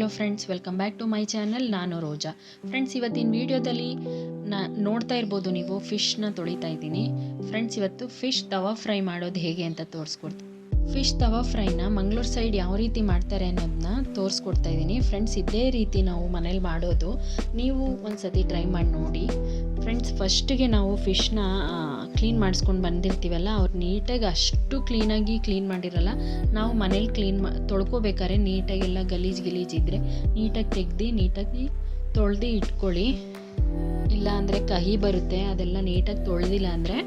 Hello friends welcome back to my channel ನಾನು Roja. Friends ಇವತ್ತಿನ ವಿಡಿಯೋದಲ್ಲಿ ನಾ ನೋಡ್ತಾ ಇರ್ಬೋದು ನೀವು ಫಿಶ್ನ ತೊಳಿತಾ ಇದ್ದೀನಿ. ಫ್ರೆಂಡ್ಸ್ ಇವತ್ತು ಫಿಶ್ ತವಾ ಫ್ರೈ ಮಾಡೋದು ಹೇಗೆ ಅಂತ ತೋರಿಸ್ಕೊಡ್ತೀನಿ. ಫಿಶ್ ತವಾ ಫ್ರೈನ ಮಂಗಳೂರು ಸೈಡ್ ಯಾವ ರೀತಿ ಮಾಡ್ತಾರೆ ಅನ್ನೋದನ್ನ ತೋರಿಸ್ಕೊಡ್ತಾ ಇದ್ದೀನಿ. ಫ್ರೆಂಡ್ಸ್ ಇದೇ ರೀತಿ ನಾವು ಮನೇಲಿ ಮಾಡೋದು. ನೀವು ಒಂದ್ಸತಿ ಟ್ರೈ ಮಾಡಿ ನೋಡಿ. ಫ್ರೆಂಡ್ಸ್ ಫಸ್ಟಿಗೆ ನಾವು ಫಿಶ್ನ ಕ್ಲೀನ್ ಮಾಡಿಸ್ಕೊಂಡು ಬಂದಿರ್ತೀವಲ್ಲ, ಅವ್ರು ನೀಟಾಗಿ ಅಷ್ಟು ಕ್ಲೀನಾಗಿ ಕ್ಲೀನ್ ಮಾಡಿರಲ್ಲ, ನಾವು ಮನೇಲಿ ಕ್ಲೀನ್ ಮಾ, ತೊಳ್ಕೊಬೇಕಾದ್ರೆ ನೀಟಾಗೆಲ್ಲ ಗಲೀಜು ಗಲೀಜು ಇದ್ದರೆ ನೀಟಾಗಿ ತೆಗ್ದು, ನೀಟಾಗಿ ತೊಳ್ದು ಇಟ್ಕೊಳ್ಳಿ. ಇಲ್ಲ ಅಂದರೆ ಕಹಿ ಬರುತ್ತೆ, ಅದೆಲ್ಲ ನೀಟಾಗಿ ತೊಳೆದಿಲ್ಲ ಅಂದರೆ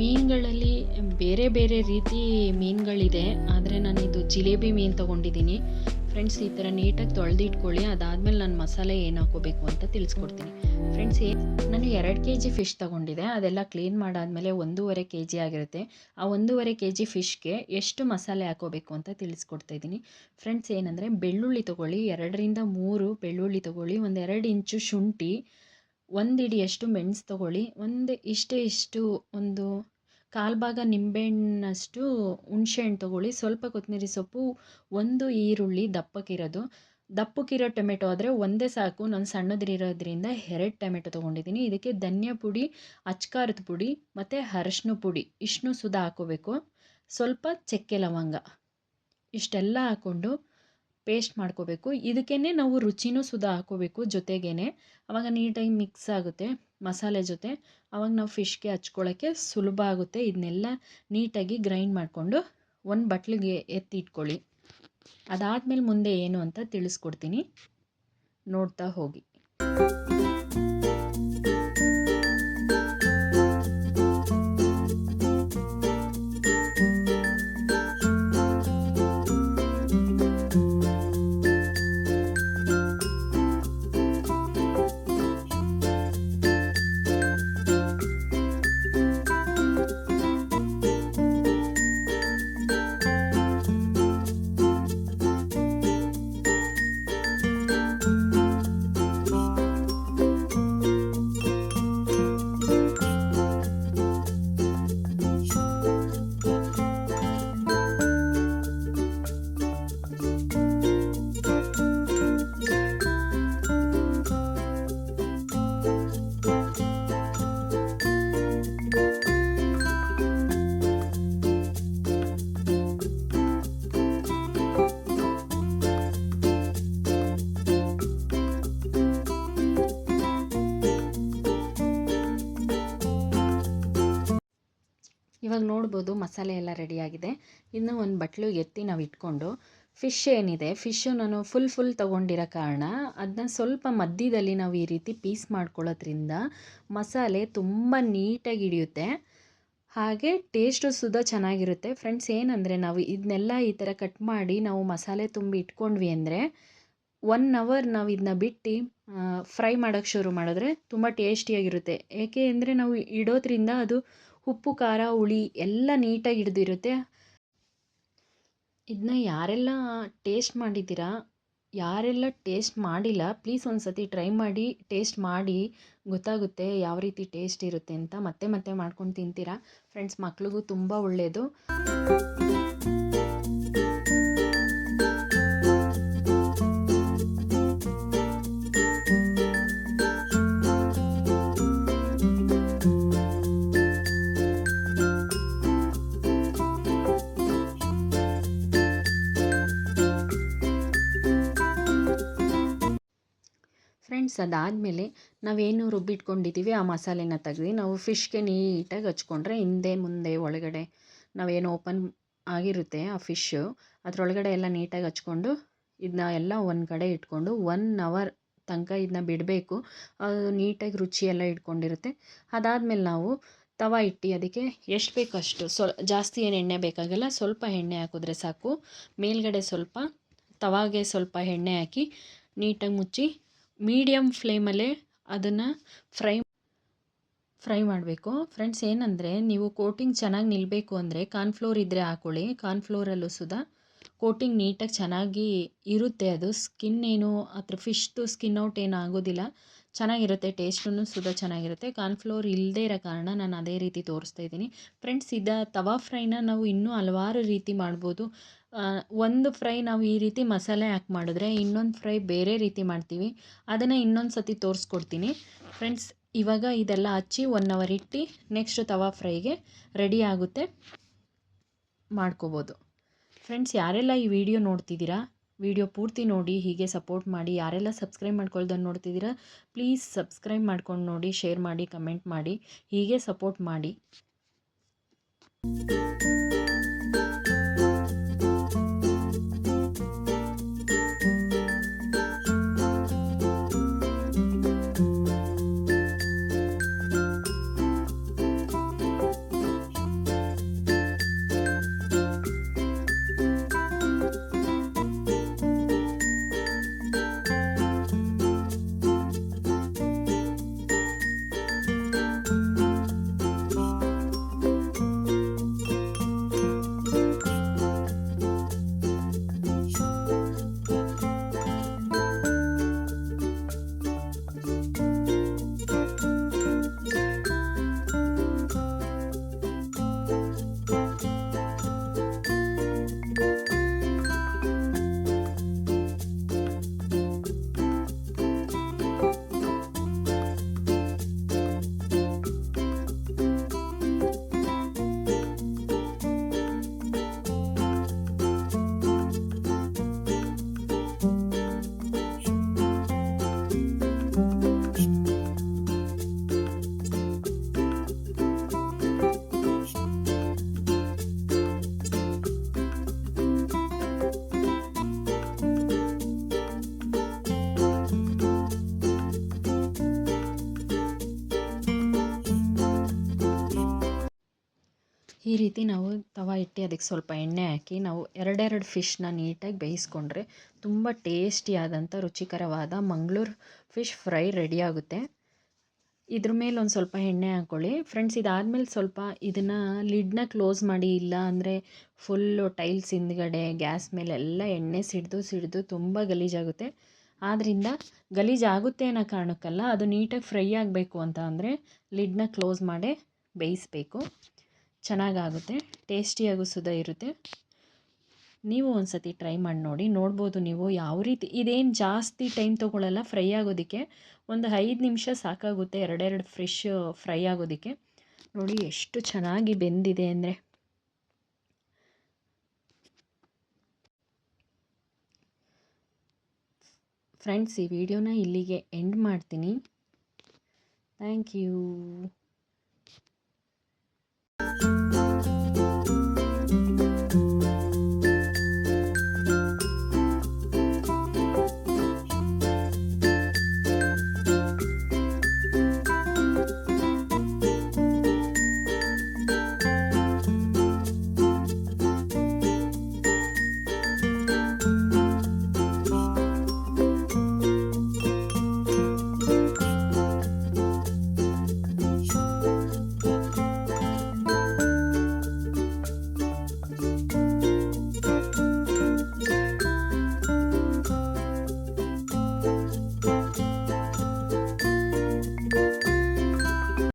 ಮೀನುಗಳಲ್ಲಿ ಬೇರೆ ಬೇರೆ ರೀತಿ ಮೀನುಗಳಿದೆ, ಆದರೆ ನಾನು ಇದು ಜಿಲೇಬಿ ಮೀನು ತೊಗೊಂಡಿದ್ದೀನಿ. ಫ್ರೆಂಡ್ಸ್ ಈ ಥರ ನೀಟಾಗಿ ತೊಳೆದಿಟ್ಕೊಳ್ಳಿ, ಅದಾದಮೇಲೆ ನಾನು ಮಸಾಲೆ ಏನು ಹಾಕೋಬೇಕು ಅಂತ ತಿಳಿಸ್ಕೊಡ್ತೀನಿ. ಫ್ರೆಂಡ್ಸ್ ನಾನು ಎರಡು ಕೆ ಜಿ ಫಿಶ್ ತೊಗೊಂಡಿದ್ದೆ, ಅದೆಲ್ಲ ಕ್ಲೀನ್ ಮಾಡಾದಮೇಲೆ ಒಂದೂವರೆ ಕೆ ಜಿ ಆಗಿರುತ್ತೆ. ಆ ಒಂದೂವರೆ ಕೆ ಜಿ ಫಿಶ್ಗೆ ಎಷ್ಟು ಮಸಾಲೆ ಹಾಕೋಬೇಕು ಅಂತ ತಿಳಿಸ್ಕೊಡ್ತಾ ಇದ್ದೀನಿ. ಫ್ರೆಂಡ್ಸ್ ಏನಂದರೆ ಬೆಳ್ಳುಳ್ಳಿ ತೊಗೊಳ್ಳಿ, ಎರಡರಿಂದ ಮೂರು ಬೆಳ್ಳುಳ್ಳಿ ತೊಗೊಳ್ಳಿ ಒಂದು ಎರಡು ಇಂಚು ಶುಂಠಿ ಒಂದು ಮೆಣಸು ತೊಗೊಳ್ಳಿ. ಒಂದು ಇಷ್ಟೇ ಇಷ್ಟು ಒಂದು ಕಾಲು ಭಾಗ ನಿಂಬೆಹಣ್ಣಷ್ಟು ಹುಣಸೆಹಣ್ಣು ತೊಗೊಳ್ಳಿ. ಸ್ವಲ್ಪ ಕೊತ್ತಂಬರಿ ಸೊಪ್ಪು, ಒಂದು ಈರುಳ್ಳಿ ದಪ್ಪಕ್ಕಿರೋದು. ದಪ್ಪಕ್ಕಿರೋ ಟೊಮೆಟೊ ಆದರೆ ಒಂದೇ ಸಾಕು. ನಾನು ಸಣ್ಣದಿರೋದ್ರಿಂದ ಎರಡು ಟೊಮೆಟೊ ತೊಗೊಂಡಿದ್ದೀನಿ ಇದಕ್ಕೆ ಧನಿಯಾ ಪುಡಿ, ಅಚ್ಕಾರದ ಪುಡಿ ಮತ್ತು ಅರಶಿನ ಪುಡಿ. ಇಷ್ಟನ್ನು ಸುದಾ ಹಾಕೋಬೇಕು. ಸ್ವಲ್ಪ ಚಕ್ಕೆ ಲವಂಗ. ಇಷ್ಟೆಲ್ಲ ಹಾಕ್ಕೊಂಡು ಪೇಸ್ಟ್ ಮಾಡ್ಕೋಬೇಕು. ಇದಕ್ಕೇ ನಾವು ರುಚಿನೂ ಸುದ ಹಾಕೋಬೇಕು ಜೊತೆಗೇ ಆವಾಗ ನೀಟಾಗಿ ಮಿಕ್ಸ್ ಆಗುತ್ತೆ ಮಸಾಲೆ ಜೊತೆ. ಆವಾಗ ನಾವು ಫಿಶ್ಗೆ ಹಚ್ಕೊಳ್ಳೋಕ್ಕೆ ಸುಲಭ ಆಗುತ್ತೆ. ಇದನ್ನೆಲ್ಲ ನೀಟಾಗಿ ಗ್ರೈಂಡ್ ಮಾಡಿಕೊಂಡು ಒಂದು ಬಟ್ಲಿಗೆ ಎತ್ತಿ ಇಟ್ಕೊಳ್ಳಿ. ಅದಾದಮೇಲೆ ಮುಂದೆ ಏನು ಅಂತ ತಿಳಿಸ್ಕೊಡ್ತೀನಿ. ನೋಡ್ತಾ ಹೋಗಿ. ಇವಾಗ ನೋಡ್ಬೋದು ಮಸಾಲೆ ಎಲ್ಲ ರೆಡಿಯಾಗಿದೆ ಇನ್ನು ಒಂದು ಬಟ್ಲು ಎತ್ತಿ ನಾವು ಇಟ್ಕೊಂಡು ಫಿಶ್ ಏನಿದೆ ಫಿಶ್ಶು ನಾನು ಫುಲ್ ಫುಲ್ ತೊಗೊಂಡಿರೋ ಕಾರಣ ಅದನ್ನ ಸ್ವಲ್ಪ ಮಧ್ಯದಲ್ಲಿ ನಾವು ಈ ರೀತಿ ಪೀಸ್ ಮಾಡ್ಕೊಳ್ಳೋದ್ರಿಂದ ಮಸಾಲೆ ತುಂಬ ನೀಟಾಗಿ ಹಿಡಿಯುತ್ತೆ. ಹಾಗೆ ಟೇಸ್ಟು ಸುದ ಚೆನ್ನಾಗಿರುತ್ತೆ. ಫ್ರೆಂಡ್ಸ್ ಏನಂದರೆ ನಾವು ಇದನ್ನೆಲ್ಲ ಈ ಥರ ಕಟ್ ಮಾಡಿ ನಾವು ಮಸಾಲೆ ತುಂಬಿ ಇಟ್ಕೊಂಡ್ವಿ ಅಂದರೆ ಒನ್ ಅವರ್ ನಾವು ಇದನ್ನ ಬಿಟ್ಟು ಫ್ರೈ ಮಾಡೋಕ್ಕೆ ಶುರು ಮಾಡಿದ್ರೆ ತುಂಬ ಟೇಸ್ಟಿಯಾಗಿರುತ್ತೆ ಏಕೆ ಅಂದರೆ ನಾವು ಇಡೋದ್ರಿಂದ ಅದು ಉಪ್ಪು, ಖಾರ, ಹುಳಿ ಎಲ್ಲ ನೀಟಾಗಿ ಹಿಡ್ದಿರುತ್ತೆ. ಇದನ್ನ ಯಾರೆಲ್ಲ ಟೇಸ್ಟ್ ಮಾಡಿದ್ದೀರಾ? ಯಾರೆಲ್ಲ ಟೇಸ್ಟ್ ಮಾಡಿಲ್ಲ? ಪ್ಲೀಸ್ ಒಂದು ಸತಿ ಟ್ರೈ ಮಾಡಿ, ಟೇಸ್ಟ್ ಮಾಡಿ. ಗೊತ್ತಾಗುತ್ತೆ ಯಾವ ರೀತಿ ಟೇಸ್ಟ್ ಇರುತ್ತೆ ಅಂತ. ಮತ್ತೆ ಮತ್ತೆ ಮಾಡ್ಕೊಂಡು ತಿಂತೀರಾ. ಫ್ರೆಂಡ್ಸ್, ಮಕ್ಳಿಗೂ ತುಂಬ ಒಳ್ಳೆಯದು ಫ್ರೆಂಡ್ಸ್ ಅದಾದಮೇಲೆ ನಾವೇನು ರುಬ್ಬಿಟ್ಕೊಂಡಿದ್ದೀವಿ, ಆ ಮಸಾಲೆನ ತೆಗ್ದು ನಾವು ಫಿಶ್ಗೆ ನೀಟಾಗಿ ಹಚ್ಕೊಂಡ್ರೆ ಹಿಂದೆ ಮುಂದೆ ಒಳಗಡೆ ನಾವೇನು ಓಪನ್ ಆಗಿರುತ್ತೆ ಆ ಫಿಶ್ಶು ಅದರೊಳಗಡೆ ಎಲ್ಲ ನೀಟಾಗಿ ಹಚ್ಕೊಂಡು ಇದನ್ನ ಎಲ್ಲ ಒಂದು ಕಡೆ ಇಟ್ಕೊಂಡು ಒನ್ ಅವರ್ ತನಕ ಇದನ್ನ ಬಿಡಬೇಕು. ಅದು ನೀಟಾಗಿ ರುಚಿ ಎಲ್ಲ ಇಟ್ಕೊಂಡಿರುತ್ತೆ. ಅದಾದಮೇಲೆ ನಾವು ತವ ಇಟ್ಟು ಅದಕ್ಕೆ ಎಷ್ಟು ಬೇಕು ಅಷ್ಟು ಸ್ವ ಜಾಸ್ತಿ ಏನು ಎಣ್ಣೆ ಬೇಕಾಗಲ್ಲ, ಸ್ವಲ್ಪ ಎಣ್ಣೆ ಹಾಕಿದ್ರೆ ಸಾಕು. ಮೇಲ್ಗಡೆ ಸ್ವಲ್ಪ ತವಾಗೆ ಸ್ವಲ್ಪ ಎಣ್ಣೆ ಹಾಕಿ ನೀಟಾಗಿ ಮುಚ್ಚಿ ಮೀಡಿಯಮ್ ಫ್ಲೇಮಲ್ಲೇ ಅದನ್ನು ಫ್ರೈ ಫ್ರೈ ಮಾಡಬೇಕು. ಫ್ರೆಂಡ್ಸ್ ಏನಂದರೆ ನೀವು ಕೋಟಿಂಗ್ ಚೆನ್ನಾಗಿ ನಿಲ್ಲಬೇಕು ಅಂದರೆ ಕಾರ್ನ್ಫ್ಲೋರ್ ಇದ್ದರೆ ಹಾಕ್ಕೊಳ್ಳಿ ಕಾರ್ನ್ಫ್ಲೋರಲ್ಲೂ ಸುಧಾ ಕೋಟಿಂಗ್ ನೀಟಾಗಿ ಚೆನ್ನಾಗಿ ಇರುತ್ತೆ ಅದು. ಸ್ಕಿನ್ ಏನು ಅದ್ರ ಫಿಶ್ದು ಸ್ಕಿನ್ ಔಟ್ ಏನು ಆಗೋದಿಲ್ಲ. ಚೆನ್ನಾಗಿರುತ್ತೆ ಟೇಸ್ಟೂ ಸುದ ಚೆನ್ನಾಗಿರುತ್ತೆ. ಕಾರ್ನ್ಫ್ಲೋರ್ ಇಲ್ಲದೇ ಇರೋ ಕಾರಣ ನಾನು ಅದೇ ರೀತಿ ತೋರಿಸ್ತಾ ಇದ್ದೀನಿ. ಫ್ರೆಂಡ್ಸ್ ಇದು ತವಾ ಫ್ರೈನ ನಾವು ಇನ್ನೂ ಹಲವಾರು ರೀತಿ ಮಾಡ್ಬೋದು. ಒಂದು ಫ್ರೈ ನಾವು ಈ ರೀತಿ ಮಸಾಲೆ ಹಾಕಿ ಮಾಡಿದ್ರೆ ಇನ್ನೊಂದು ಫ್ರೈ ಬೇರೆ ರೀತಿ ಮಾಡ್ತೀವಿ. ಅದನ್ನು ಇನ್ನೊಂದು ಸತಿ ತೋರಿಸ್ಕೊಡ್ತೀನಿ. ಫ್ರೆಂಡ್ಸ್ ಇವಾಗ ಇದೆಲ್ಲ ಹಚ್ಚಿ ಒನ್ ಅವರ್ ಇಟ್ಟು ನೆಕ್ಸ್ಟ್ ತವಾ ಫ್ರೈಗೆ ರೆಡಿ ಆಗುತ್ತೆ. ಮಾಡ್ಕೋಬೋದು. ಫ್ರೆಂಡ್ಸ್ ಯಾರೆಲ್ಲ ಈ ವಿಡಿಯೋ ನೋಡ್ತಿದ್ದೀರಾ? ವಿಡಿಯೋ ಪೂರ್ತಿ ನೋಡಿ, ಹೀಗೆ ಸಪೋರ್ಟ್ ಮಾಡಿ, ಯಾರೆಲ್ಲ ಸಬ್ಸ್ಕ್ರೈಬ್ ಮಾಡ್ಕೊಳ್ದನ್ನು ನೋಡ್ತಿದ್ದೀರಾ? ಪ್ಲೀಸ್ ಸಬ್ಸ್ಕ್ರೈಬ್ ಮಾಡ್ಕೊಂಡು ನೋಡಿ ಶೇರ್ ಮಾಡಿ ಕಮೆಂಟ್ ಮಾಡಿ, ಹೀಗೆ ಸಪೋರ್ಟ್ ಮಾಡಿ. ಈ ರೀತಿ ನಾವು ತವ ಇಟ್ಟು ಅದಕ್ಕೆ ಸ್ವಲ್ಪ ಎಣ್ಣೆ ಹಾಕಿ ನಾವು ಎರಡೆರಡು ಫಿಶ್ನ ನೀಟಾಗಿ ಬೇಯಿಸ್ಕೊಂಡ್ರೆ ತುಂಬ ಟೇಸ್ಟಿಯಾದಂಥ ರುಚಿಕರವಾದ ಮಂಗಳೂರು ಫಿಶ್ ಫ್ರೈ ರೆಡಿ ಆಗುತ್ತೆ. ಇದ್ರ ಮೇಲೆ ಒಂದು ಸ್ವಲ್ಪ ಎಣ್ಣೆ ಹಾಕ್ಕೊಳ್ಳಿ ಫ್ರೆಂಡ್ಸ್, ಇದಾದಮೇಲೆ ಸ್ವಲ್ಪ ಇದನ್ನು ಲಿಡ್ನ ಕ್ಲೋಸ್ ಮಾಡಿ, ಇಲ್ಲ ಅಂದರೆ ಫುಲ್ಲು ಟೈಲ್ಸ್ ಹಿಂದ್ಗಡೆ, ಗ್ಯಾಸ್ ಮೇಲೆ ಎಲ್ಲ ಎಣ್ಣೆ ಸಿಡಿದು ಸಿಡಿದು ತುಂಬ ಗಲೀಜಾಗುತ್ತೆ. ಆದ್ದರಿಂದ ಗಲೀಜಾಗುತ್ತೆ ಅನ್ನೋ ಕಾರಣಕ್ಕಲ್ಲ, ಅದು ನೀಟಾಗಿ ಫ್ರೈ ಆಗಬೇಕು ಅಂತ ಅಂದರೆ ಲಿಡ್ನ ಕ್ಲೋಸ್ ಮಾಡೇ ಬೇಯಿಸಬೇಕು. ಚೆನ್ನಾಗಾಗುತ್ತೆ, ಟೇಸ್ಟಿಯಾಗೂ ಸುದ ಇರುತ್ತೆ. ನೀವು ಒಂದು ಸತಿ ಟ್ರೈ ಮಾಡಿ ನೋಡಿ, ನೋಡ್ಬೋದು ನೀವು ಯಾವ ರೀತಿ, ಇದೇನು ಜಾಸ್ತಿ ಟೈಮ್ ತೊಗೊಳ್ಳಲ್ಲ ಫ್ರೈ ಆಗೋದಕ್ಕೆ ಒಂದು ಐದು ನಿಮಿಷ ಸಾಕಾಗುತ್ತೆ, ಎರಡೆರಡು ಫ್ರೆಶ್ ಫ್ರೈ ಆಗೋದಕ್ಕೆ. ನೋಡಿ ಎಷ್ಟು ಚೆನ್ನಾಗಿ ಬೆಂದಿದೆ ಅಂದರೆ. ಫ್ರೆಂಡ್ಸ್, ಈ ವಿಡಿಯೋನ ಇಲ್ಲಿಗೆ ಎಂಡ್ ಮಾಡ್ತೀನಿ. Thank you.